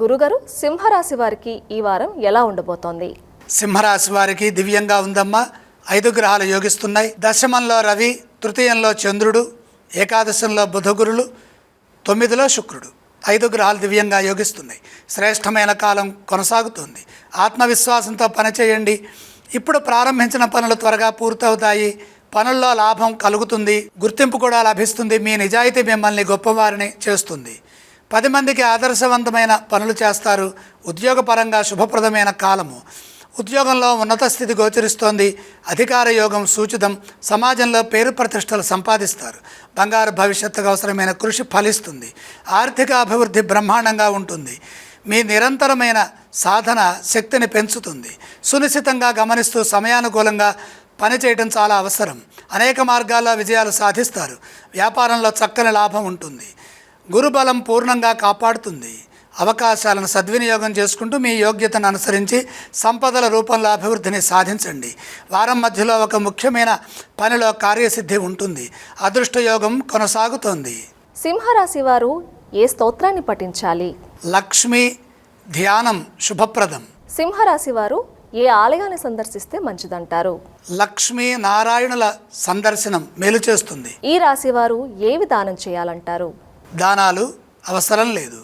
గురుగారు సింహరాశి వారికి ఈ వారం ఎలా ఉండబోతోంది? సింహరాశి వారికి దివ్యంగా ఉందమ్మా. ఐదు గ్రహాలు యోగిస్తున్నాయి. దశమంలో రవి తృతీయంలో చంద్రుడు ఏకాదశంలో బుధగురులు తొమ్మిదిలో శుక్రుడు. ఐదు గ్రహాలు దివ్యంగా యోగిస్తున్నాయి. శ్రేష్టమైన కాలం కొనసాగుతుంది. ఆత్మవిశ్వాసంతో పనిచేయండి ఇప్పుడు ప్రారంభించిన పనులు త్వరగా పూర్తవుతాయి. పనుల్లో లాభం కలుగుతుంది. గుర్తింపు కూడా లభిస్తుంది. మీ నిజాయితీ మిమ్మల్ని గొప్పవారిని చేస్తుంది. పది మందికి ఆదర్శవంతమైన పనులు చేస్తారు. ఉద్యోగపరంగా శుభప్రదమైన కాలము. ఉద్యోగంలో ఉన్నత స్థితి గోచరిస్తోంది. అధికార యోగం సూచితం. సమాజంలో పేరు ప్రతిష్టలు సంపాదిస్తారు. బంగారు భవిష్యత్తుకు అవసరమైన కృషి ఫలిస్తుంది. ఆర్థిక అభివృద్ధి బ్రహ్మాండంగా ఉంటుంది. మీ నిరంతరమైన సాధన శక్తిని పెంచుతుంది. సునిశ్చితంగా గమనిస్తూ సమయానుకూలంగా పనిచేయడం చాలా అవసరం. అనేక మార్గాల్లో విజయాలు సాధిస్తారు. వ్యాపారంలో చక్కని లాభం ఉంటుంది. గురుబలం పూర్ణంగా కాపాడుతుంది. అవకాశాలను సద్వినియోగం చేసుకుంటూ మీ యోగ్యతను అనుసరించి సంపదల రూపంలో అభివృద్ధిని సాధించండి. వారం మధ్యలో ఒక ముఖ్యమైన పనిలో కార్యసిద్ధి ఉంటుంది. అదృష్ట యోగం కొనసాగుతోంది. సింహరాశి వారు ఏ స్తోత్రాన్ని పఠించాలి? లక్ష్మి ధ్యానం శుభప్రదం. సింహరాశి వారు ఏ ఆలయాన్ని సందర్శిస్తే మంచిదంటారు? లక్ష్మీ నారాయణుల సందర్శనం మేలు చేస్తుంది. ఈ రాశి వారు ఏవి దానం చేయాలంటారు? దానాలు అవసరం లేదు.